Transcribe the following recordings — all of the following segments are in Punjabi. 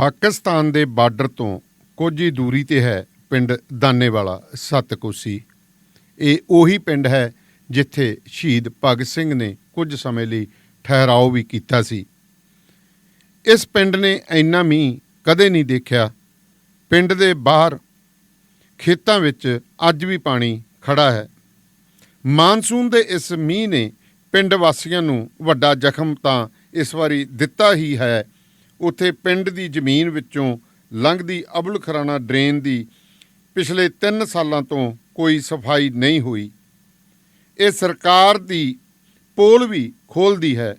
ਪਾਕਿਸਤਾਨ ਦੇ ਬਾਰਡਰ ਤੋਂ ਕੁਝ ਹੀ ਦੂਰੀ ਤੇ ਹੈ ਪਿੰਡ ਦਾਨੇਵਾਲਾ ਸਤਕੋਸੀ ਇਹ ਉਹੀ ਪਿੰਡ ਹੈ ਜਿੱਥੇ ਸ਼ਹੀਦ ਭਗਤ ਸਿੰਘ ਨੇ ਕੁਝ ਸਮੇਂ ਲਈ ਠਹਿਰਾਓ ਵੀ ਕੀਤਾ ਸੀ। ਇਸ ਪਿੰਡ ਨੇ ਇੰਨਾ ਮੀਂਹ ਕਦੇ ਨਹੀਂ ਦੇਖਿਆ। ਪਿੰਡ ਦੇ ਬਾਹਰ ਖੇਤਾਂ ਵਿੱਚ ਅੱਜ ਵੀ ਪਾਣੀ ਖੜਾ ਹੈ। ਮਾਨਸੂਨ ਦੇ ਇਸ ਮੀਂਹ ਨੇ ਪਿੰਡ ਵਾਸੀਆਂ ਨੂੰ ਵੱਡਾ ਜ਼ਖਮ ਤਾਂ ਇਸ ਵਾਰੀ ਦਿੱਤਾ ਹੀ ਹੈ ਉੱਥੇ ਪਿੰਡ ਦੀ ਜ਼ਮੀਨ ਵਿੱਚੋਂ ਲੰਘਦੀ ਅਬੁਲ ਖਰਾਣਾ ਡਰੇਨ ਦੀ ਪਿਛਲੇ 3 ਸਾਲਾਂ ਤੋਂ ਕੋਈ ਸਫ਼ਾਈ ਨਹੀਂ ਹੋਈ। ਇਹ ਸਰਕਾਰ ਦੀ ਪੋਲ ਵੀ ਖੋਲਦੀ ਹੈ।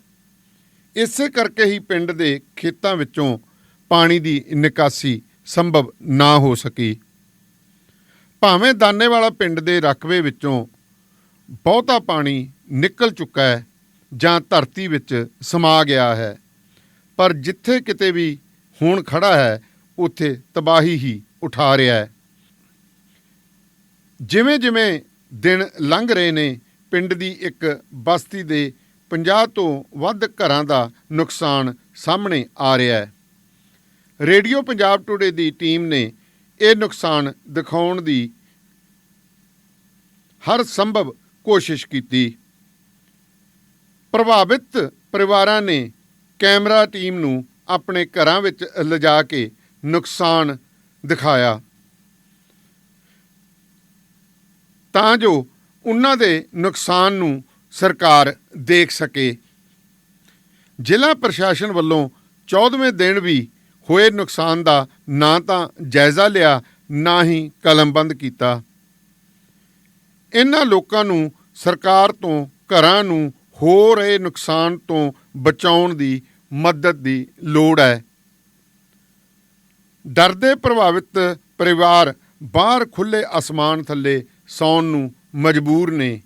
ਇਸੇ ਕਰਕੇ ਹੀ ਪਿੰਡ ਦੇ ਖੇਤਾਂ ਵਿੱਚੋਂ ਪਾਣੀ ਦੀ ਨਿਕਾਸੀ ਸੰਭਵ ਨਾ ਹੋ ਸਕੀ। ਭਾਵੇਂ ਦਾਨੇਵਾਲਾ ਪਿੰਡ ਦੇ ਰਕਬੇ ਵਿੱਚੋਂ ਬਹੁਤਾ ਪਾਣੀ ਨਿਕਲ ਚੁੱਕਾ ਹੈ ਜਾਂ ਧਰਤੀ ਵਿੱਚ ਸਮਾ ਗਿਆ ਹੈ। ਪਰ ਜਿੱਥੇ ਕਿਤੇ ਵੀ ਹੁਣ ਖੜਾ ਹੈ, ਉੱਥੇ ਤਬਾਹੀ ਹੀ ਉਠਾ ਰਿਹਾ ਹੈ। ਜਿਵੇਂ ਜਿਵੇਂ ਦਿਨ ਲੰਘ ਰਹੇ ਨੇ, ਪਿੰਡ ਦੀ ਇੱਕ ਬਸਤੀ ਦੇ 50 ਤੋਂ ਵੱਧ ਘਰਾਂ ਦਾ ਨੁਕਸਾਨ ਸਾਹਮਣੇ ਆ ਰਿਹਾ ਹੈ। ਰੇਡੀਓ ਪੰਜਾਬ ਟੁਡੇ ਦੀ ਟੀਮ ਨੇ ਇਹ ਨੁਕਸਾਨ ਦਿਖਾਉਣ ਦੀ ਹਰ ਸੰਭਵ ਕੋਸ਼ਿਸ਼ ਕੀਤੀ। ਪ੍ਰਭਾਵਿਤ ਪਰਿਵਾਰਾਂ ਨੇ ਕੈਮਰਾ ਟੀਮ ਨੂੰ ਆਪਣੇ ਘਰਾਂ ਵਿੱਚ ਲਿਜਾ ਕੇ ਨੁਕਸਾਨ ਦਿਖਾਇਆ। ਤਾਂ ਜੋ ਉਹਨਾਂ ਦੇ ਨੁਕਸਾਨ ਨੂੰ ਸਰਕਾਰ ਦੇਖ ਸਕੇ। ਜ਼ਿਲ੍ਹਾ ਪ੍ਰਸ਼ਾਸਨ ਵੱਲੋਂ 14ਵੇਂ ਦਿਨ ਵੀ ਹੋਏ ਨੁਕਸਾਨ ਦਾ ਨਾ ਤਾਂ ਜਾਇਜ਼ਾ ਲਿਆ, ਨਾ ਹੀ ਕਲਮਬੰਦ ਕੀਤਾ। ਇਹਨਾਂ ਲੋਕਾਂ ਨੂੰ ਸਰਕਾਰ ਤੋਂ, ਘਰਾਂ ਨੂੰ ਹੋ ਰਹੇ ਨੁਕਸਾਨ ਤੋਂ ਬਚਾਉਣ ਦੀ ਮਦਦ ਦੀ ਲੋੜ ਹੈ। ਡਰਦੇ ਪ੍ਰਭਾਵਿਤ ਪਰਿਵਾਰ ਬਾਹਰ ਖੁੱਲੇ ਅਸਮਾਨ ਥੱਲੇ ਸੌਣ ਨੂੰ ਮਜਬੂਰ ਨੇ।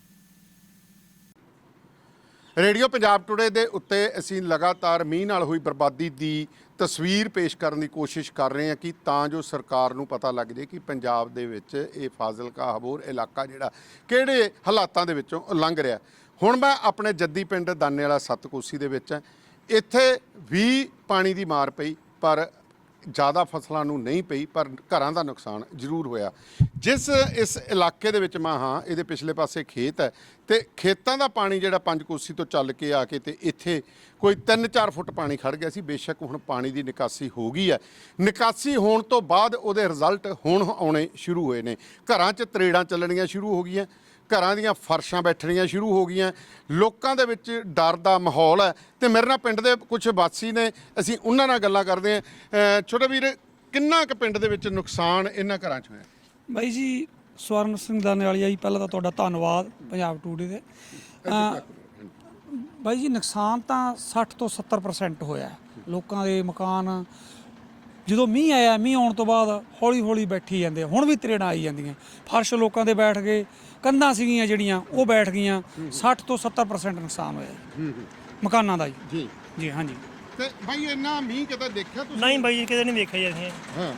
ਰੇਡੀਓ ਪੰਜਾਬ ਟੁਡੇ ਦੇ ਉੱਤੇ ਅਸੀਂ ਲਗਾਤਾਰ ਮੀਂਹ ਨਾਲ ਹੋਈ ਬਰਬਾਦੀ ਦੀ ਤਸਵੀਰ ਪੇਸ਼ ਕਰਨ ਦੀ ਕੋਸ਼ਿਸ਼ ਕਰ ਰਹੇ ਹਾਂ ਕਿ ਤਾਂ ਜੋ ਸਰਕਾਰ ਨੂੰ ਪਤਾ ਲੱਗ ਜੇ ਕਿ ਪੰਜਾਬ ਦੇ ਵਿੱਚ ਇਹ ਫਾਜ਼ਿਲਕਾ ਹਬੋਰ ਇਲਾਕਾ ਜਿਹੜਾ ਕਿਹੜੇ ਹਾਲਾਤਾਂ ਦੇ ਵਿੱਚੋਂ ਲੰਘ ਰਿਹਾ। ਹੁਣ ਮੈਂ ਆਪਣੇ ਜੱਦੀ ਪਿੰਡ ਦਾਨੇ ਵਾਲਾ ਸਤਕੋਸੀ ਦੇ ਵਿੱਚ ਹਾਂ। ਇੱਥੇ ਵੀ ਪਾਣੀ ਦੀ ਮਾਰ ਪਈ, ਪਰ ਜ਼ਿਆਦਾ ਫਸਲਾਂ ਨੂੰ ਨਹੀਂ ਪਈ, ਪਰ ਘਰਾਂ ਦਾ ਨੁਕਸਾਨ ਜ਼ਰੂਰ ਹੋਇਆ। ਜਿਸ, ਇਸ ਇਲਾਕੇ ਦੇ ਵਿੱਚ ਮੈਂ ਹਾਂ, ਇਹਦੇ ਪਿਛਲੇ ਪਾਸੇ ਖੇਤ ਹੈ, ਤੇ ਖੇਤਾਂ ਦਾ ਪਾਣੀ ਜਿਹੜਾ ਪੰਜ ਕੋਸੀ ਤੋਂ ਚੱਲ ਕੇ ਆ ਕੇ ਤੇ ਇੱਥੇ ਕੋਈ 3-4 ਫੁੱਟ ਪਾਣੀ ਖੜ ਗਿਆ ਸੀ, ਬੇਸ਼ੱਕ ਹੁਣ ਪਾਣੀ ਦੀ ਨਿਕਾਸੀ ਹੋ ਗਈ ਹੈ। ਨਿਕਾਸੀ ਹੋਣ ਤੋਂ ਬਾਅਦ ਉਹਦੇ ਰਿਜ਼ਲਟ ਹੁਣ ਆਉਣੇ ਸ਼ੁਰੂ ਹੋਏ ਨੇ। ਘਰਾਂ 'ਚ ਤਰੇੜਾਂ ਚੱਲਣੀਆਂ ਸ਼ੁਰੂ ਹੋ ਗਈਆਂ। ਘਰਾਂ ਦੀਆਂ ਫਰਸ਼ਾਂ ਬੈਠਣੀਆਂ ਸ਼ੁਰੂ ਹੋ ਗਈਆਂ। ਲੋਕਾਂ ਦੇ ਵਿੱਚ ਡਰ ਦਾ ਮਾਹੌਲ ਹੈ ਤੇ ਮੇਰੇ ਨਾਲ ਪਿੰਡ ਦੇ ਕੁਝ ਵਾਸੀ ਨੇ ਅਸੀਂ ਉਹਨਾਂ ਨਾਲ ਗੱਲਾਂ ਕਰਦੇ ਹਾਂ। ਛੋਟੇ ਵੀਰ ਕਿੰਨਾ ਕੁ ਪਿੰਡ ਦੇ ਵਿੱਚ ਨੁਕਸਾਨ ਇਹਨਾਂ ਘਰਾਂ 'ਚ ਹੋਇਆ? ਬਾਈ ਜੀ ਸਵਰਨ ਸਿੰਘ ਦਾਨੇਵਾਲੀਆ ਜੀ ਪਹਿਲਾਂ ਤਾਂ ਤੁਹਾਡਾ ਧੰਨਵਾਦ ਪੰਜਾਬ ਟੂਡੇ ਦੇ। ਬਾਈ ਜੀ ਨੁਕਸਾਨ ਤਾਂ 60 ਤੋਂ 70% ਹੋਇਆ। ਲੋਕਾਂ ਦੇ ਮਕਾਨ ਜਦੋਂ ਮੀਂਹ ਆਇਆ ਮੀਂਹ ਆਉਣ ਤੋਂ ਬਾਅਦ ਹੌਲੀ ਹੌਲੀ ਬੈਠੀ ਜਾਂਦੇ ਆ। ਹੁਣ ਵੀ ਤਰੇੜਾਂ ਆਈ ਜਾਂਦੀਆਂ। ਫਰਸ਼ ਲੋਕਾਂ ਦੇ ਬੈਠ ਗਏ ਕੰਧਾਂ ਸੀਗੀਆਂ ਜਿਹੜੀਆਂ ਉਹ ਬੈਠ ਗਈਆਂ। 60 ਤੋਂ 70% ਨੁਕਸਾਨ ਹੋਇਆ। ਜੀ। ਮਕਾਨਾਂ ਦਾ ਜੀ। ਜੀ। ਜੀ ਹਾਂਜੀ। ਤੇ ਭਾਈ ਇੰਨਾ ਮੀਂਹ ਕਿਤੇ ਦੇਖਿਆ ਤੁਸੀਂ? ਨਹੀਂ ਬਾਈ ਜੀ, ਕਿਤੇ ਨਹੀਂ ਵੇਖਿਆ ਜੀ ਅਸੀਂ। ਹਾਂ।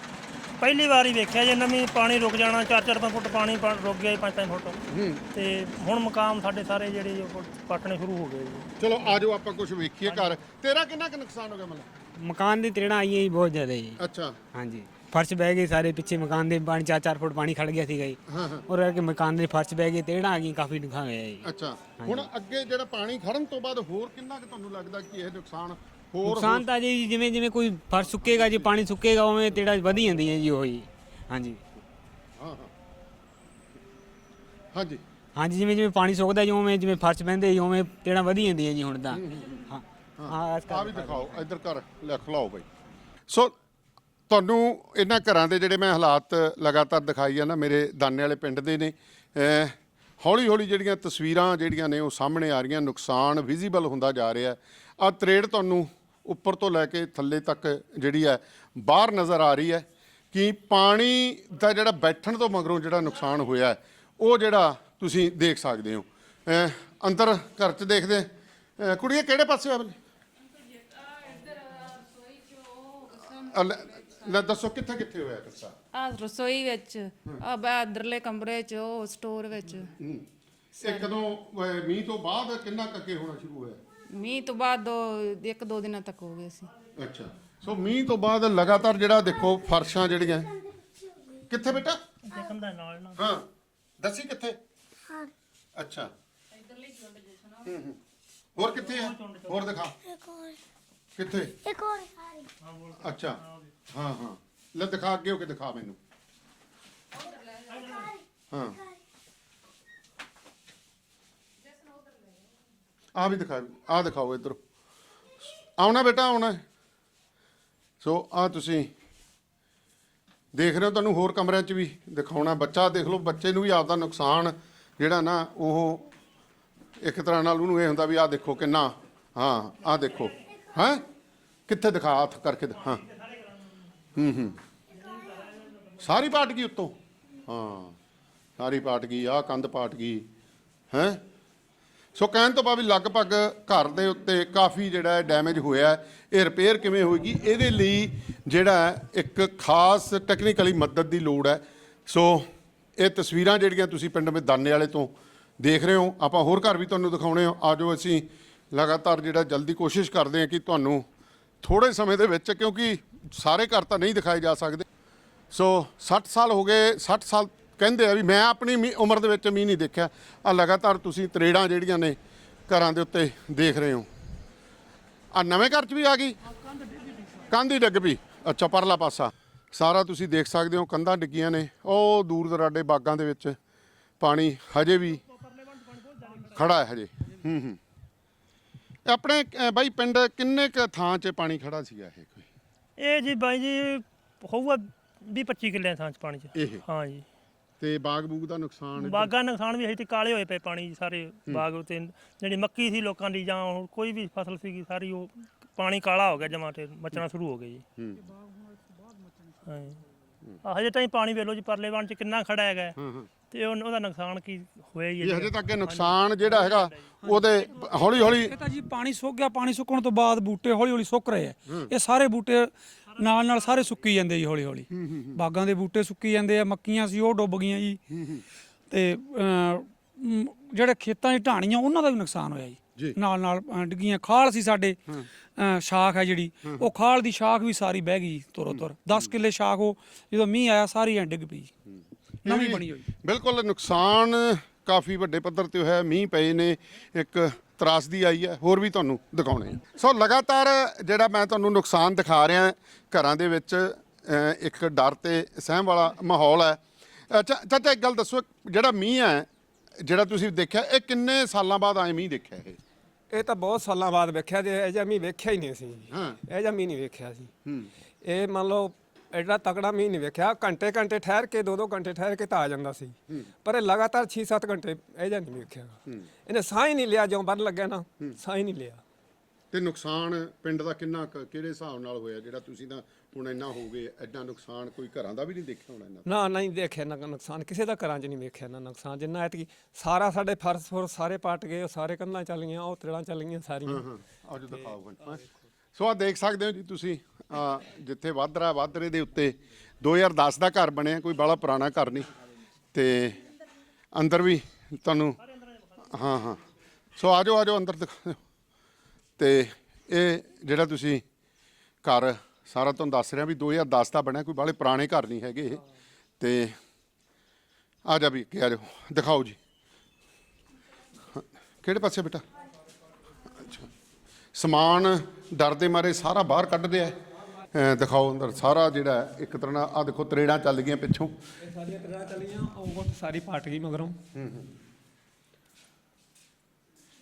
ਪਹਿਲੀ ਵਾਰ ਹੀ ਵੇਖਿਆ ਜੇ ਨਵੀਂ ਪਾਣੀ ਰੁਕ ਜਾਣਾ 4-4 ਫੁੱਟ ਪਾਣੀ ਪਾ- ਰੁਕ ਗਿਆ 5-5 ਫੁੱਟ। ਹੂੰ। ਤੇ ਹੁਣ ਮਕਾਮ ਸਾਡੇ ਸਾਰੇ ਜਿਹੜੇ ਉਹ ਪੱਟਣੇ ਸ਼ੁਰੂ ਹੋ ਗਏ ਜੀ। ਚਲੋ ਆਜੋ ਆਪਾਂ ਕੁਝ ਵੇਖੀਏ ਘਰ। ਤੇਰਾ ਕਿੰਨਾ ਕੁ ਨੁਕਸਾਨ ਹੋ ਗਿਆ ਮਤਲਬ? ਮਕਾਨ ਦੀ ਤਰੇੜਾਂ ਆਈਆਂ ਜੀ ਬਹੁਤ ਜ਼ਿਆਦਾ ਜੀ। ਅੱਛਾ। ਹਾਂਜੀ। ਫਰਸ਼ ਬਹਿ ਗਏ ਸਾਰੇ ਪਿੱਛੇ ਮਕਾਨ ਦੇ ਪਾਣੀ 4-4 ਫੁੱਟ ਪਾਣੀ ਖੜ ਗਿਆ ਸੀਗਾ ਜੀ। ਹਾਂ ਹਾਂ। ਔਰ ਕਿ ਮਕਾਨ ਦੇ ਫਰਸ਼ ਬਹਿ ਗਏ ਤਰੇੜਾਂ ਆ ਗਈਆਂ ਕਾਫੀ ਨੁਕਸਾਨ ਹੋਇਆ ਜੀ। ਅੱਛਾ। ਹੁਣ ਅੱਗੇ ਜਿਹੜਾ ਪਾਣੀ ਖੜਨ ਤੋਂ ਬਾਅਦ ਹੋਰ ਕਿੰਨਾ ਕੁ ਤੁਹਾਨੂੰ ਲੱਗਦਾ ਕਿ ਇਹ ਨੁਕਸਾਨ ਹੋਰ ਨੁਕਸਾਨ ਤਾਂ ਜੀ ਜਿਵੇਂ ਜਿਵੇਂ ਕੋਈ ਫਰਸ਼ ਸੁੱਕੇਗਾ ਜੀ ਪਾਣੀ ਸੁੱਕੇਗਾ ਉਵੇਂ ਤਰੇੜਾਂ ਵਧੀ ਜਾਂਦੀਆਂ ਜੀ ਉਹ ਜੀ। ਹਾਂਜੀ। ਹਾਂ ਹਾਂ। ਹਾਂਜੀ। ਹਾਂਜੀ ਜਿਵੇਂ ਜਿਵੇਂ ਪਾਣੀ ਸੁੱਕਦਾ ਜੀ ਉਵੇਂ ਜਿਵੇਂ ਫਰਸ਼ ਬਹਿੰਦੇ ਜੀ ਉਵੇਂ ਤਰੇੜਾਂ ਵਧੀ ਜਾਂਦੀਆਂ ਜੀ ਹੁਣ ਤਾਂ। ਹਾਂ। ਹਾਂ ਇਸ ਆ ਵੀ ਦਿਖਾਓ ਇੱਧਰ ਕਰ ਲਿਖ ਲਾਓ ਬਈ। ਸੋ ਤੁਹਾਨੂੰ ਇਹਨਾਂ ਘਰਾਂ ਦੇ ਜਿਹੜੇ ਮੈਂ ਹਾਲਾਤ ਲਗਾਤਾਰ ਦਿਖਾਈ ਆ ਨਾ ਮੇਰੇ ਦਾਨੇ ਵਾਲੇ ਪਿੰਡ ਦੇ ਨੇ ਹੌਲੀ ਹੌਲੀ ਜਿਹੜੀਆਂ ਤਸਵੀਰਾਂ ਜਿਹੜੀਆਂ ਨੇ ਉਹ ਸਾਹਮਣੇ ਆ ਰਹੀਆਂ ਨੁਕਸਾਨ ਵਿਜ਼ੀਬਲ ਹੁੰਦਾ ਜਾ ਰਿਹਾ। ਆ ਤਰੇੜ ਤੁਹਾਨੂੰ ਉੱਪਰ ਤੋਂ ਲੈ ਕੇ ਥੱਲੇ ਤੱਕ ਜਿਹੜੀ ਹੈ ਬਾਹਰ ਨਜ਼ਰ ਆ ਰਹੀ ਹੈ ਕਿ ਪਾਣੀ ਦਾ ਜਿਹੜਾ ਬੈਠਣ ਤੋਂ ਮਗਰੋਂ ਜਿਹੜਾ ਨੁਕਸਾਨ ਹੋਇਆ ਉਹ ਜਿਹੜਾ ਤੁਸੀਂ ਦੇਖ ਸਕਦੇ ਹੋ। ਅੰਦਰ ਘਰ 'ਚ ਦੇਖਦੇ ਕੁੜੀਏ ਕਿਹੜੇ ਪਾਸੇ ਆ ਬਲੇ ਲੈ- ਦੱਸੋ ਕਿੱਥੇ ਕਿੱਥੇ ਹੋਇਆ ਕਿੱਸਾ? ਆ ਰਸੋਈ ਵਿੱਚ ਆ ਬਾਦਰਲੇ ਕਮਰੇ ਚ ਉਹ ਸਟੋਰ ਵਿੱਚ। ਇਹ ਕਦੋਂ ਅਹ, ਮੀਂਹ ਤੋਂ ਬਾਅਦ ਕਿੰਨਾ ਕੱਕੇ ਹੋਣਾ ਸ਼ੁਰੂ ਹੋਇਆ? ਮੀਂਹ ਤੋਂ ਬਾਅਦ ਦੋ ਇੱਕ ਦੋ ਦਿਨਾਂ ਤੱਕ ਹੋ ਗਏ ਸੀ। ਅੱਛਾ। ਸੋ ਮੀਂਹ ਤੋਂ ਬਾਅਦ ਲਗਾਤਾਰ ਜਿਹੜਾ ਦੇਖੋ ਫਰਸ਼ਾਂ ਜਿਹੜੀਆਂ। ਕਿੱਥੇ ਬੇਟਾ? ਕੰਧਾਂ ਨਾਲ ਨਾਲ ਹਾਂ। ਦੱਸੀ ਕਿੱਥੇ? ਹਾਂ। ਅੱਛਾ। ਹੂੰ ਹੂੰ। ਹੋਰ ਕਿੱਥੇ ਹੈ ਹੋਰ ਦਿਖਾ। ਇੱਕ ਹੋਰ। ਕਿੱਥੇ? ਇੱਕ ਹੋਰ ਅੱਛਾ। ਹਾਂ ਹਾਂ। ਲੈ ਦਿਖਾ ਅੱਗੇ ਹੋ ਕੇ ਦਿਖਾ ਮੈਨੂੰ। ਹਾਂ। ਆ ਵੀ ਦਿਖਾ ਆ ਦਿਖਾਓ ਇਧਰ। ਆਉਣਾ ਬੇਟਾ ਆਉਣਾ। ਸੋ ਆ ਤੁਸੀਂ ਦੇਖ ਰਹੇ ਹੋ ਤੁਹਾਨੂੰ ਹੋਰ ਕਮਰਿਆਂ 'ਚ ਵੀ ਦਿਖਾਉਣਾ। ਬੱਚਾ ਦੇਖ ਲਓ ਬੱਚੇ ਨੂੰ ਵੀ ਆਪਦਾ ਨੁਕਸਾਨ ਜਿਹੜਾ ਨਾ ਉਹ ਇੱਕ ਤਰ੍ਹਾਂ ਨਾਲ ਉਹਨੂੰ ਇਹ ਹੁੰਦਾ ਵੀ ਆਹ ਦੇਖੋ ਕਿੰਨਾ ਹਾਂ ਆਹ ਦੇਖੋ। ਹੈ? ਕਿੱਥੇ ਦਿਖਾ? ਹੱਥ ਕਰਕੇ ਦਿਖਾ। ਹਾਂ। ਹੂੰ ਹੂੰ। ਸਾਰੀ ਪਾਟ ਗਈ ਉੱਤੋਂ? ਹਾਂ। ਸਾਰੀ ਪਾਟ ਗਈ ਆਹ ਕੰਧ ਪਾਟ ਗਈ ਹੈ? ਸੋ ਕਹਿਣ ਤੋਂ ਬਾਅਦ ਵੀ ਲਗਭਗ ਘਰ ਦੇ ਉੱਤੇ ਕਾਫੀ ਜਿਹੜਾ ਡੈਮੇਜ ਹੋਇਆ ਹੈ। ਇਹ ਰਿਪੇਅਰ ਕਿਵੇਂ ਹੋਏਗੀ? ਇਹਦੇ ਲਈ ਜਿਹੜਾ ਹੈ ਇੱਕ ਖਾਸ ਟੈਕਨੀਕਲੀ ਮਦਦ ਦੀ ਲੋੜ ਹੈ। ਸੋ ਇਹ ਤਸਵੀਰਾਂ ਜਿਹੜੀਆਂ ਤੁਸੀਂ ਪਿੰਡ ਮੇਦਾਨੇ ਵਾਲੇ ਤੋਂ ਦੇਖ ਰਹੇ ਹੋ, ਆਪਾਂ ਹੋਰ ਘਰ ਵੀ ਤੁਹਾਨੂੰ ਦਿਖਾਉਣੇ ਆ ਆਜੋ ਅਸੀਂ ਲਗਾਤਾਰ ਜਿਹੜਾ ਜਲਦੀ ਕੋਸ਼ਿਸ਼ ਕਰਦੇ ਹਾਂ ਕਿ ਤੁਹਾਨੂੰ ਥੋੜੇ ਸਮੇਂ ਦੇ ਵਿੱਚ, ਕਿਉਂਕਿ ਸਾਰੇ ਘਰ ਤਾਂ ਨਹੀਂ ਦਿਖਾਏ ਜਾ ਸਕਦੇ। ਸੋ 60 ਸਾਲ ਹੋ ਗਏ 60 ਸਾਲ ਕਹਿੰਦੇ ਆ ਵੀ ਮੈਂ ਆਪਣੀ ਮੀ- ਉਮਰ ਦੇ ਵਿੱਚ ਮੀਂਹ ਨਹੀਂ ਦੇਖਿਆ। ਆ ਲਗਾਤਾਰ ਤੁਸੀਂ ਤਰੇੜਾਂ ਜਿਹੜੀਆਂ ਨੇ ਘਰਾਂ ਦੇ ਉੱਤੇ ਦੇਖ ਰਹੇ ਹੋ। ਆ ਨਵੇਂ ਘਰ 'ਚ ਵੀ ਆ ਗਈ? ਕੰਧ ਹੀ ਡਿੱਗ ਪਈ। ਅੱਛਾ, ਪਰਲਾ ਪਾਸਾ। ਸਾਰਾ ਤੁਸੀਂ ਦੇਖ ਸਕਦੇ ਹੋ, ਕੰਧਾਂ ਡਿੱਗੀਆਂ ਨੇ। ਉਹ ਦੂਰ ਦਰਾਡੇ ਬਾਗਾਂ ਦੇ ਵਿੱਚ ਪਾਣੀ ਹਜੇ ਵੀ ਖੜਾ ਹੈ ਹਜੇ। ਹੂੰ ਹੂੰ। ਆਪਣੇ ਅ, ਬਾਈ ਪਿੰਡ ਕਿੰਨੇ ਕ ਥਾਂ 'ਚ ਪਾਣੀ ਖੜਾ ਸੀਗਾ ਇਹ ਕੋਈ? ਇਹ ਜੀ ਬਾਈ ਜੀ ਹੋਊਗਾ 20 25 ਕਿੱਲੇ ਥਾਂ ਚ ਪਾਣੀ ਚ। ਇਹ? ਹਾਂ ਜੀ। ਤੇ ਬਾਗ ਬੂਗ ਦਾ ਨੁਕਸਾਨ ਬਾਗਾਂ ਦਾ ਨੁਕਸਾਨ ਵੀ ਹੈ ਤੇ ਕਾਲੇ ਹੋਏ ਪਏ ਪਾਣੀ 'ਚ ਸਾਰੇ ਬਾਗ ਉਤੇ। ਜਿਹੜੀ ਮੱਕੀ ਸੀ ਲੋਕਾਂ ਦੀ ਜਾਂ ਹੋਰ ਕੋਈ ਵੀ ਫਸਲ ਸੀਗੀ ਸਾਰੀ ਉਹ ਪਾਣੀ ਕਾਲਾ ਹੋ ਗਿਆ ਜਮਾ ਤੇ ਮੱਚਣਾ ਸ਼ੁਰੂ ਹੋ ਗਏ ਜੀ। ਹੂੰ। ਹਾਂ ਜੀ। ਆਹ ਹਜੇ ਤਾਈਂ ਪਾਣੀ ਵੇਲੋ ਜੀ ਪਰਲੇ ਵਣ ਚ ਕਿੰਨਾ ਖੜਾ ਹੈਗਾ। ਹਾਂ ਹਾਂ। ਤੇ ਉਹ- ਉਹਦਾ ਨੁਕਸਾਨ ਕੀ ਹੋਇਆ ਇਹ ਜੀ। ਹਜੇ ਤੱਕ ਇਹ ਨੁਕਸਾਨ ਜਿਹੜਾ ਹੈਗਾ ਉਹਦੇ ਹੌਲੀ ਹੌਲੀ ਇਹ ਤਾਂ ਜੀ ਪਾਣੀ ਸੁੱਕ ਗਿਆ ਪਾਣੀ ਸੁੱਕਣ ਤੋਂ ਬਾਅਦ ਬੂਟੇ ਹੌਲੀ ਹੌਲੀ ਸੁੱਕ ਰਹੇ ਆ। ਇਹ ਸਾਰੇ ਬੂਟੇ ਨਾਲ ਨਾਲ ਸਾਰੇ ਸੁੱਕੀ ਜਾਂਦੇ ਜੀ ਹੌਲੀ ਹੌਲੀ। ਬਾਗਾਂ ਦੇ ਬੂਟੇ ਸੁੱਕੀ ਜਾਂਦੇ ਆ ਮੱਕੀਆਂ ਸੀ ਉਹ ਡੁੱਬ ਗਈਆਂ ਜੀ। ਤੇ ਅਮ, ਮ, ਜਿਹੜੇ ਖੇਤਾਂ 'ਚ ਢਾਣੀਆਂ ਉਹਨਾਂ ਦਾ ਵੀ ਨੁਕਸਾਨ ਹੋਇਆ ਜੀ। ਜੀ। ਨਾਲ ਨਾਲ ਅ, ਡਿੱਗੀਆਂ ਖਾਲ ਸੀ ਸਾਡੇ ਅ, ਸ਼ਾਖ ਹੈ ਜਿਹੜੀ ਉਹ ਖਾਲ ਦੀ ਸ਼ਾਖ ਵੀ ਸਾਰੀ ਬਹਿ ਗਈ ਤੁਰੋ ਤੁਰ। 10 ਕਿੱਲੇ ਸ਼ਾਖ ਉਹ ਜਦੋਂ ਮੀਂਹ ਆਇਆ ਸਾਰੀ ਐ ਡਿੱਗ ਪਈ ਨਵੀਂ ਬਣੀ ਹੋਈ। ਬਿਲਕੁਲ ਨੁਕਸਾਨ ਕਾਫੀ ਵੱਡੇ ਪੱਧਰ ਤੇ ਹੋਇਆ ਮੀਂਹ ਪਏ ਨੇ ਇੱਕ ਤਰਾਸਦੀ ਆਈ ਹੈ ਹੋਰ ਵੀ ਤੁਹਾਨੂੰ ਦਿਖਾਉਣੇ ਆ। ਸੋ ਲਗਾਤਾਰ ਜਿਹੜਾ ਮੈਂ ਤੁਹਾਨੂੰ ਨੁਕਸਾਨ ਦਿਖਾ ਰਿਹਾ ਘਰਾਂ ਦੇ ਵਿੱਚ ਇੱਕ ਡਰ ਤੇ ਸਹਿਮ ਵਾਲਾ ਮਾਹੌਲ ਹੈ। ਅੱਛਾ ਚਾਚਾ ਇੱਕ ਗੱਲ ਦੱਸੋ ਜਿਹੜਾ ਮੀਂਹ ਹੈ ਜਿਹੜਾ ਤੁਸੀਂ ਦੇਖਿਆ ਇਹ ਕਿੰਨੇ ਸਾਲਾਂ ਬਾਅਦ ਆਏ ਮੀਂਹ ਦੇਖਿਆ ਇਹ? ਇਹ ਤਾਂ ਬਹੁਤ ਸਾਲਾਂ ਬਾਅਦ ਵੇਖਿਆ ਜੇ ਇਹ ਜਿਹਾ ਮੀਂਹ ਵੇਖਿਆ ਹੀ ਨਹੀਂ ਸੀ ਹਾਂ। ਇਹ ਜਿਹਾ ਮੀਂਹ ਨਹੀਂ ਵੇਖਿਆ ਸੀ ਹੂੰ। ਇਹ ਮੰਨ ਲਓ ਐਡਾ ਤਕੜਾ ਮੀਂਹ ਨਹੀਂ ਵੇਖਿਆ। ਘੰਟੇ ਘੰਟੇ ਠਹਿਰ ਕੇ ਦੋ ਦੋ ਘੰਟੇ ਠਹਿਰ ਕੇ ਤਾਂ ਆ ਜਾਂਦਾ ਸੀ। ਪਰ ਇਹ ਲਗਾਤਾਰ 6-7 ਘੰਟੇ ਇਹ ਜਿਹਾ ਨਹੀਂ ਵੇਖਿਆ। ਇਹਨੇ ਸਾਹ ਹੀ ਨਹੀਂ ਲਿਆ ਜਿਉਂ ਬੰਨ ਲੱਗਿਆ ਨਾ ਸਾਹ ਹੀ ਨਹੀਂ ਲਿਆ। ਤੇ ਨੁਕਸਾਨ ਪਿੰਡ ਦਾ ਕਿੰਨਾ ਕਿਹੜੇ ਹਿਸਾਬ ਨਾਲ ਹੋਇਆ? ਜਿਹੜਾ ਤੁਸੀਂ ਤਾਂ ਹੁਣ ਇੰਨਾ ਹੋ ਗਏ ਐਡਾ ਨੁਕਸਾਨ ਕੋਈ ਘਰਾਂ ਦਾ ਵੀ ਨਹੀਂ ਦੇਖਿਆ ਹੋਣਾ ਇੰਨਾ ਨਾ ਨਹੀਂ ਦੇਖਿਆ ਨਾ ਨੁਕਸਾਨ ਕਿਸੇ ਦਾ ਘਰਾਂ 'ਚ ਨਹੀਂ ਵੇਖਿਆ ਨਾ ਨੁਕਸਾਨ ਜਿੰਨਾ ਐਤਕੀ ਸਾਰਾ ਸਾਡੇ ਫਰਸ ਫੁਰ ਸਾਰੇ ਪੱਟ ਗਏ ਉਹ ਸਾਰੇ ਕੰਧਾਂ ਚੱਲ ਗਈਆਂ ਉਹ ਤੇੜਾਂ ਚੱਲ ਗਈਆਂ ਸਾਰੀਆਂ। ਹਾਂ ਆਜੋ ਦਿਖਾਓ ਸੋ ਆ ਦੇਖ ਸਕਦੇ ਹੋ ਜੀ ਤੁਸੀਂ। ਜਿੱਥੇ ਵੱਧ ਰਿਹਾ ਵੱਧ ਰਹੇ ਦੇ ਉੱਤੇ 2010 ਦਾ ਘਰ ਬਣਿਆ, ਕੋਈ ਬੜਾ ਪੁਰਾਣਾ ਘਰ ਨਹੀਂ। ਤੇ ਅੰਦਰ ਵੀ ਤੁਹਾਨੂੰ, ਹਾਂ ਹਾਂ। ਸੋ ਆਜੋ ਆਜੋ ਅੰਦਰ ਦਿਖਾ ਦਿਓ। ਤੇ ਇਹ ਜਿਹੜਾ ਤੁਸੀਂ ਘਰ, ਸਾਰਾ ਤੁਹਾਨੂੰ ਦੱਸ ਰਿਹਾ ਵੀ 2010 ਦਾ ਬਣਿਆ, ਕੋਈ ਬਾਲੇ ਪੁਰਾਣੇ ਘਰ ਨਹੀਂ ਹੈਗੇ ਇਹ। ਤੇ ਆ ਜਾ ਵੀ ਅੱਗੇ ਆ ਜਾਓ, ਦਿਖਾਓ ਜੀ। ਕਿਹੜੇ ਪਾਸੇ ਬੇਟਾ? ਸਮਾਨ ਡਰ ਦੇ ਮਾਰੇ ਸਾਰਾ ਬਾਹਰ ਕੱਢਦੇ ਅਹ ਦਿਖਾਓ ਅੰਦਰ ਸਾਰਾ ਜਿਹੜਾ ਇੱਕ ਤਰ੍ਹਾਂ ਨਾਲ ਆ ਦੇਖੋ ਤਰੇੜਾਂ ਚੱਲ ਗਈਆਂ ਪਿੱਛੋਂ। ਇਹ ਸਾਰੀਆਂ ਤੇੜਾਂ ਚੱਲੀਆਂ ਉਹ ਗੁੱਟ ਸਾਰੀ ਪੱਟ ਗਈ ਮਗਰੋਂ।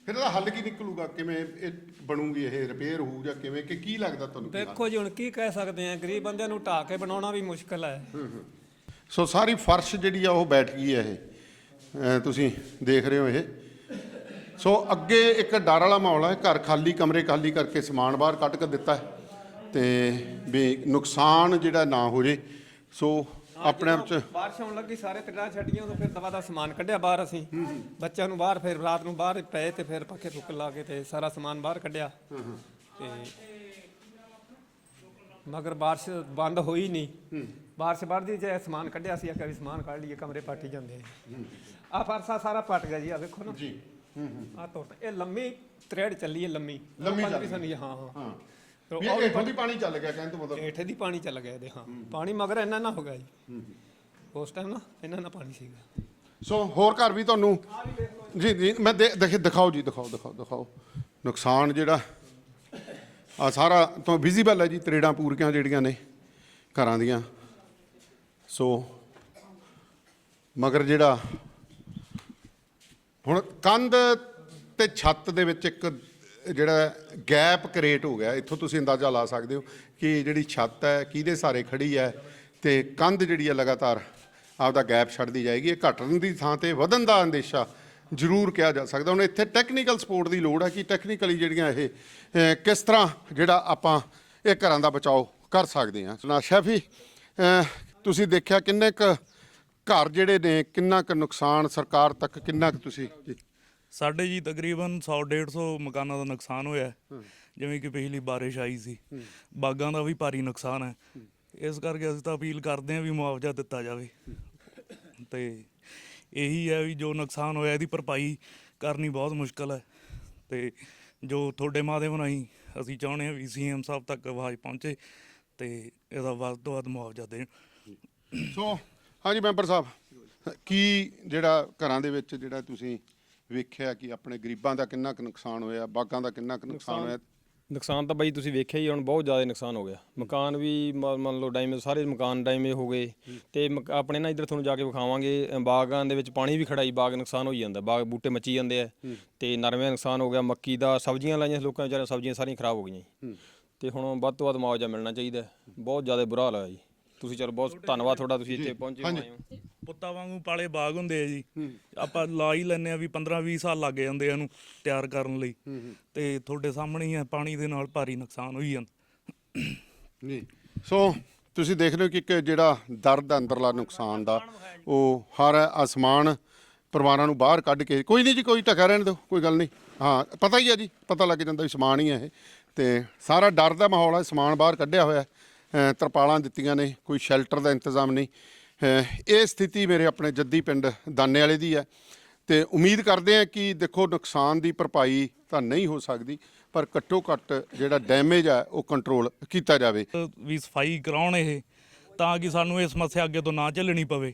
ਫਿਰ ਇਹਦਾ ਹੱਲ ਕੀ ਨਿਕਲੂਗਾ? ਕਿਵੇਂ ਇਹ ਬਣੂਗੀ ਇਹ ਰਿਪੇਅਰ ਹੋਊ ਜਾਂ ਕਿਵੇਂ? ਕਿ ਕੀ ਲੱਗਦਾ ਤੁਹਾਨੂੰ? ਦੇਖੋ ਜੀ ਹੁਣ ਕੀ ਕਹਿ ਸਕਦੇ ਆ? ਗਰੀਬ ਬੰਦਿਆਂ ਨੂੰ ਢਾ ਕੇ ਬਣਾਉਣਾ ਵੀ ਮੁਸ਼ਕਲ ਹੈ। ਸੋ ਸਾਰੀ ਫਰਸ਼ ਜਿਹੜੀ ਆ ਉਹ ਬੈਠ ਗਈ ਹੈ ਇਹ। ਤੁਸੀਂ ਦੇਖ ਰਹੇ ਹੋ ਇਹ। ਸੋ ਅੱਗੇ ਇੱਕ ਡਰ ਵਾਲਾ ਮਾਹੌਲ ਹੈ ਘਰ ਖਾਲੀ ਕਮਰੇ ਖਾਲੀ ਕਰਕੇ ਸਮਾਨ ਬਾਹਰ ਕੱਢ ਕੇ ਦਿੱਤਾ ਹੈ। ਤੇ ਵੀ ਨੁਕਸਾਨ ਜਿਹੜਾ ਨਾ ਹੋ ਜੇ। ਸੋ ਆਪਣੇ ਆਪ ਚ ਬਾਰਿਸ਼ ਆਉਣ ਲੱਗੀ ਸਾਰੇ ਤੇੜਾਂ ਛੱਡੀਆਂ ਉਦੋਂ ਫਿਰ ਦਵਾ ਦਾ ਸਮਾਨ ਕੱਢਿਆ ਬਾਹਰ ਅਸੀਂ। ਬੱਚਿਆਂ ਨੂੰ ਬਾਹਰ ਫਿਰ ਰਾਤ ਨੂੰ ਬਾਹਰ ਪਏ ਤੇ ਫਿਰ ਪੱਖੇ ਪੁੱਕ ਲਾ ਕੇ ਤੇ ਸਾਰਾ ਸਮਾਨ ਬਾਹਰ ਕੱਢਿਆ। ਤੇ ਮਗਰ ਬਾਰਿਸ਼ ਬੰਦ ਹੋਈ ਨਹੀਂ। ਬਾਰਿਸ਼ ਵੱਧਦੀ ਜੇ ਸਮਾਨ ਕੱਢਿਆ ਸੀ ਇੱਕ ਵੀ ਸਮਾਨ ਕੱਢ ਲਈਏ ਕਮਰੇ ਪਾਟੀ ਜਾਂਦੇ ਆ। ਫਰਸਾ ਸਾਰਾ ਪਟ ਗਿਆ ਜੀ ਆ ਵੇਖੋ ਨਾ। ਜੀ। ਆ ਟੁੱਟ ਇਹ ਲੰਮੀ ਥ੍ਰੈਡ ਚੱਲੀ ਹੈ ਲੰਮੀ। ਲੰਮੀ ਚੱਲ ਹੈ, ਹਾਂ ਹਾਂ। ਵੀ ਇਹ ਹੇਠੋਂ ਦੀ ਪਾਣੀ ਚੱਲ ਗਿਆ ਕਹਿਣ ਤੋਂ ਮਤਲਬ। ਹੇਠੇ ਦੀ ਪਾਣੀ ਚੱਲ ਗਿਆ ਇਹਦੇ ਹਾਂ। ਪਾਣੀ ਮਗਰ ਇੰਨਾ ਨਾ ਹੋ ਗਿਆ ਜੀ। ਉਸ ਟਾਈਮ ਨਾ ਇੰਨਾ ਨਾ ਪਾਣੀ ਸੀਗਾ। ਸੋ ਹੋਰ ਘਰ ਵੀ ਤੁਹਾਨੂੰ ਜੀ। ਜੀ ਮੈਂ ਦੇ- ਦੇਖ ਦਿਖਾਓ ਜੀ ਦਿਖਾਓ ਦਿਖਾਓ ਦਿਖਾਓ। ਨੁਕਸਾਨ ਜਿਹੜਾ ਆ ਸਾਰਾ ਤੋਂ ਵਿਜ਼ੀਬਲ ਹੈ ਜੀ ਤਰੇੜਾਂ ਪੂਰੀਆਂ ਜਿਹੜੀਆਂ ਨੇ ਘਰਾਂ ਦੀਆਂ। ਸੋ ਮਗਰ ਜਿਹੜਾ ਹੁਣ ਕੰਧ ਤੇ ਛੱਤ ਦੇ ਵਿੱਚ ਇੱਕ ਜਿਹੜਾ ਗੈਪ ਕ੍ਰੀਏਟ ਹੋ ਗਿਆ, ਇੱਥੋਂ ਤੁਸੀਂ ਅੰਦਾਜ਼ਾ ਲਾ ਸਕਦੇ ਹੋ ਕਿ ਜਿਹੜੀ ਛੱਤ ਹੈ, ਕਿਹਦੇ ਸਾਰੇ ਖੜੀ ਹੈ ਤੇ ਕੰਧ ਜਿਹੜੀ ਹੈ ਲਗਾਤਾਰ ਆਪਦਾ ਗੈਪ ਛੱਡਦੀ ਜਾਏਗੀ। ਇਹ ਘਟਣ ਦੀ ਥਾਂ ਤੇ ਵਧਣ ਦਾ ਅੰਦੇਸ਼ਾ ਜ਼ਰੂਰ ਕਿਹਾ ਜਾ ਸਕਦਾ। ਹੁਣ ਇੱਥੇ ਟੈਕਨੀਕਲ ਸਪੋਰਟ ਦੀ ਲੋੜ ਹੈ ਕਿ ਟੈਕਨੀਕਲੀ ਜਿਹੜੀਆਂ ਇਹ ਕਿਸ ਤਰ੍ਹਾਂ ਜਿਹੜਾ ਆਪਾਂ ਇਹ ਘਰਾਂ ਦਾ ਬਚਾਓ ਕਰ ਸਕਦੇ ਹਾਂ। ਨਾ ਸ਼ੈਫੀ ਤੁਸੀਂ ਦੇਖਿਆ ਕਿੰਨੇ ਕੁ ਘਰ ਜਿਹੜੇ ਨੇ ਕਿੰਨਾ ਕੁ ਨੁਕਸਾਨ ਸਰਕਾਰ ਤੱਕ ਕਿੰਨਾ ਕੁ ਤੁਸੀਂ? ਜੀ। ਸਾਡੇ ਜੀ ਤਕਰੀਬਨ 100 150 ਮਕਾਨਾਂ ਦਾ ਨੁਕਸਾਨ ਹੋਇਆ ਹੈ। ਜਿਵੇਂ ਕਿ ਪਿਛਲੀ ਬਾਰਿਸ਼ ਆਈ ਸੀ। ਬਾਗਾਂ ਦਾ ਵੀ ਭਾਰੀ ਨੁਕਸਾਨ ਹੈ। ਇਸ ਕਰਕੇ ਅਸੀਂ ਤਾਂ ਅਪੀਲ ਕਰਦੇ ਹਾਂ ਵੀ ਮੁਆਵਜ਼ਾ ਦਿੱਤਾ ਜਾਵੇ। ਤੇ ਇਹੀ ਹੈ ਵੀ ਜੋ ਨੁਕਸਾਨ ਹੋਇਆ ਇਹਦੀ ਭਰਪਾਈ ਕਰਨੀ ਬਹੁਤ ਮੁਸ਼ਕਲ ਹੈ। ਤੇ ਜੋ ਤੁਹਾਡੇ ਮਾਧਿਅਮ ਰਾਹੀਂ ਅਸੀਂ ਚਾਹੁੰਦੇ ਹਾਂ ਵੀ ਸੀਐਮ ਸਾਹਿਬ ਤੱਕ ਆਵਾਜ਼ ਪਹੁੰਚੇ ਤੇ ਇਹਦਾ ਵੱਧ ਤੋਂ ਵੱਧ ਮੁਆਵਜ਼ਾ ਦੇਣ। ਸੋ ਹਾਂਜੀ ਮੈਂਬਰ ਸਾਹਿਬ। ਕੀ ਜਿਹੜਾ ਘਰਾਂ ਦੇ ਵਿੱਚ ਜਿਹੜਾ ਤੁਸੀਂ ਵੇਖਿਆ ਕਿ ਆਪਣੇ ਗਰੀਬਾਂ ਦਾ ਕਿੰਨਾ ਕੁ ਨੁਕਸਾਨ ਹੋਇਆ ਬਾਗਾਂ ਦਾ ਕਿੰਨਾ ਕੁ ਨੁਕਸਾਨ ਹੋਇਆ? ਨੁਕਸਾਨ ਤਾਂ ਬਾਈ ਤੁਸੀਂ ਵੇਖਿਆ ਹੀ ਹੁਣ ਬਹੁਤ ਜ਼ਿਆਦਾ ਨੁਕਸਾਨ ਹੋ ਗਿਆ। ਮਕਾਨ ਵੀ ਮ- ਮੰਨ ਲਓ ਡੈਮੇਜ ਸਾਰੇ ਮਕਾਨ ਡੈਮੇਜ ਹੋ ਗਏ। ਤੇ ਮਕ- ਆਪਣੇ ਨਾ ਇੱਧਰ ਤੁਹਾਨੂੰ ਜਾ ਕੇ ਵਿਖਾਵਾਂਗੇ ਅ, ਬਾਗਾਂ ਦੇ ਵਿੱਚ ਪਾਣੀ ਵੀ ਖੜਾ ਹੀ ਬਾਗ ਨੁਕਸਾਨ ਹੋਈ ਜਾਂਦਾ ਬਾਗ ਬੂਟੇ ਮੱਚੀ ਜਾਂਦੇ ਆ। ਤੇ ਨਰਮੇ ਦਾ ਨੁਕਸਾਨ ਹੋ ਗਿਆ ਮੱਕੀ ਦਾ ਸਬਜ਼ੀਆਂ ਲਾਈਆਂ ਸੀ ਲੋਕਾਂ ਵਿਚਾਰੇ ਸਬਜ਼ੀਆਂ ਸਾਰੀਆਂ ਖਰਾਬ ਹੋ ਗਈਆਂ ਜੀ। ਤੇ ਹੁਣ ਵੱਧ ਤੋਂ ਵੱਧ ਮੁਆਵਜ਼ਾ ਮਿਲਣਾ ਚਾਹੀਦਾ ਹੈ। ਬਹੁਤ ਜ਼ਿਆਦਾ ਬੁਰਾ ਹਾਲ ਹੋਇਆ ਜੀ। ਤੁਸੀਂ ਚਲੋ ਬਹੁਤ ਧੰਨਵਾਦ ਤੁਹਾਡਾ ਤੁਸੀਂ ਇੱਥੇ ਪਹੁੰਚੇ ਹੋ, ਆਏ ਹੋ। ਪੁੱਤਾਂ ਵਾਂਗੂ ਪਾਲੇ ਬਾਗ ਹੁੰਦੇ ਆ ਜੀ। ਆਪਾਂ ਲਾ ਹੀ ਲੈਨੇ ਆ ਵੀ 15 20 ਸਾਲ ਲੱਗ ਜਾਂਦੇ ਆ ਇਹਨੂੰ ਤਿਆਰ ਕਰਨ ਲਈ। ਤੇ ਤੁਹਾਡੇ ਸਾਹਮਣੇ ਹੀ ਆ ਪਾਣੀ ਦੇ ਨਾਲ ਭਾਰੀ ਨੁਕਸਾਨ ਹੋਈ ਜਾਂਦਾ। ਜੀ। ਸੋ ਤੁਸੀਂ ਦੇਖ ਰਹੇ ਹੋ ਕਿ ਇੱਕ ਜਿਹੜਾ ਦਰਦ ਅੰਦਰਲਾ ਨੁਕਸਾਨ ਦਾ ਉਹ ਹਰ ਅਸਮਾਨ ਪਰਿਵਾਰਾਂ ਨੂੰ ਬਾਹਰ ਕੱਢ ਕੇ ਕੋਈ ਨਹੀਂ ਜੀ ਕੋਈ ਟਕਾ ਰਹਿਣ ਦਿਓ ਕੋਈ ਗੱਲ ਨਹੀਂ। ਹਾਂ ਪਤਾ ਹੀ ਹੈ ਜੀ ਪਤਾ ਲੱਗ ਜਾਂਦਾ ਵੀ ਸਮਾਨ ਹੀ ਹੈ ਇਹ। ਤੇ ਸਾਰਾ ਡਰ ਦਾ ਮਾਹੌਲ ਹੈ ਸਮਾਨ ਬਾਹਰ ਕੱਢਿਆ ਹੋਇਆ। ਤਰਪਾਲਾਂ ਦਿੱਤੀਆਂ ਨੇ ਕੋਈ ਸ਼ੈਲਟਰ ਦਾ ਇੰਤਜ਼ਾਮ ਨਹੀਂ। ਇਹ ਸਥਿਤੀ ਮੇਰੇ ਆਪਣੇ ਜੱਦੀ ਪਿੰਡ ਦਾਨੇ ਵਾਲੇ ਦੀ ਹੈ। ਤੇ ਉਮੀਦ ਕਰਦੇ ਹਾਂ ਕਿ ਦੇਖੋ ਨੁਕਸਾਨ ਦੀ ਭਰਪਾਈ ਤਾਂ ਨਹੀਂ ਹੋ ਸਕਦੀ ਪਰ ਘੱਟੋ ਘੱਟ ਜਿਹੜਾ ਡੈਮੇਜ ਹੈ ਉਹ ਕੰਟਰੋਲ ਕੀਤਾ ਜਾਵੇ। ਵੀ ਸਫ਼ਾਈ ਕਰਾਉਣ ਇਹ ਤਾਂ ਕਿ ਸਾਨੂੰ ਇਹ ਸਮੱਸਿਆ ਅੱਗੇ ਤੋਂ ਨਾ ਝੱਲਣੀ ਪਵੇ।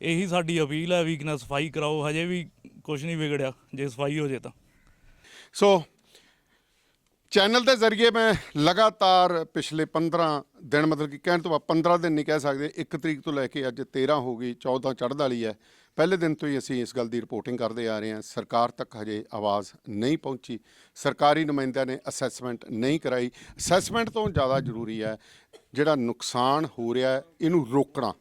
ਇਹੀ ਸਾਡੀ ਅਪੀਲ ਹੈ ਵੀ ਕਿ ਨਾ ਸਫ਼ਾਈ ਕਰਾਓ ਹਜੇ ਵੀ ਕੁਝ ਨਹੀਂ ਵਿਗੜਿਆ ਜੇ ਸਫ਼ਾਈ ਹੋ ਜੇ ਤਾਂ। ਸੋ ਚੈਨਲ ਦੇ ਜ਼ਰੀਏ ਮੈਂ ਲਗਾਤਾਰ ਪਿਛਲੇ 15 ਦਿਨ, ਮਤਲਬ ਕਿ ਕਹਿਣ ਤੋਂ ਬਾਅਦ 15 ਦਿਨ ਨਹੀਂ ਕਹਿ ਸਕਦੇ 1 ਤਰੀਕ ਤੋਂ ਲੈ ਕੇ ਅੱਜ 13 ਹੋ ਗਈ 14 ਚੜ੍ਹਦ ਵਾਲੀ ਹੈ। ਪਹਿਲੇ ਦਿਨ ਤੋਂ ਹੀ ਅਸੀਂ ਇਸ ਗੱਲ ਦੀ ਰਿਪੋਰਟਿੰਗ ਕਰਦੇ ਆ ਰਹੇ ਹਾਂ। ਸਰਕਾਰ ਤੱਕ ਹਜੇ ਆਵਾਜ਼ ਨਹੀਂ ਪਹੁੰਚੀ। ਸਰਕਾਰੀ ਨੁਮਾਇੰਦਿਆਂ ਨੇ ਅਸੈਸਮੈਂਟ ਨਹੀਂ ਕਰਾਈ। ਅਸੈਸਮੈਂਟ ਤੋਂ ਜ਼ਿਆਦਾ ਜ਼ਰੂਰੀ ਹੈ ਜਿਹੜਾ ਨੁਕਸਾਨ ਹੋ ਰਿਹਾ ਇਹਨੂੰ ਰੋਕਣਾ।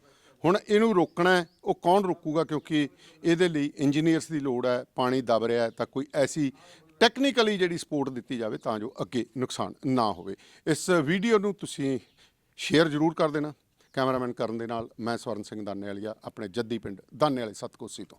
ਹੁਣ ਇਹਨੂੰ ਰੋਕਣਾ ਉਹ ਕੌਣ ਰੋਕੂਗਾ? ਕਿਉਂਕਿ ਇਹਦੇ ਲਈ ਇੰਜੀਨੀਅਰਸ ਦੀ ਲੋੜ ਹੈ, ਪਾਣੀ ਦਬ ਰਿਹਾ ਤਾਂ ਕੋਈ ਐਸੀ ਟੈਕਨੀਕਲੀ ਜਿਹੜੀ ਸਪੋਰਟ ਦਿੱਤੀ ਜਾਵੇ ਤਾਂ ਜੋ ਅੱਗੇ ਨੁਕਸਾਨ ਨਾ ਹੋਵੇ। ਇਸ ਵੀਡੀਓ ਨੂੰ ਤੁਸੀਂ ਸ਼ੇਅਰ ਜ਼ਰੂਰ ਕਰ ਦੇਣਾ। ਕੈਮਰਾਮੈਨ ਕਰਨ ਦੇ ਨਾਲ ਮੈਂ ਸਵਰਨ ਸਿੰਘ ਦਾਨੇ ਵਾਲੀਆ ਆਪਣੇ ਜੱਦੀ ਪਿੰਡ ਦਾਨੇ ਵਾਲੇ ਸਤਕੋਸੀ ਤੋਂ।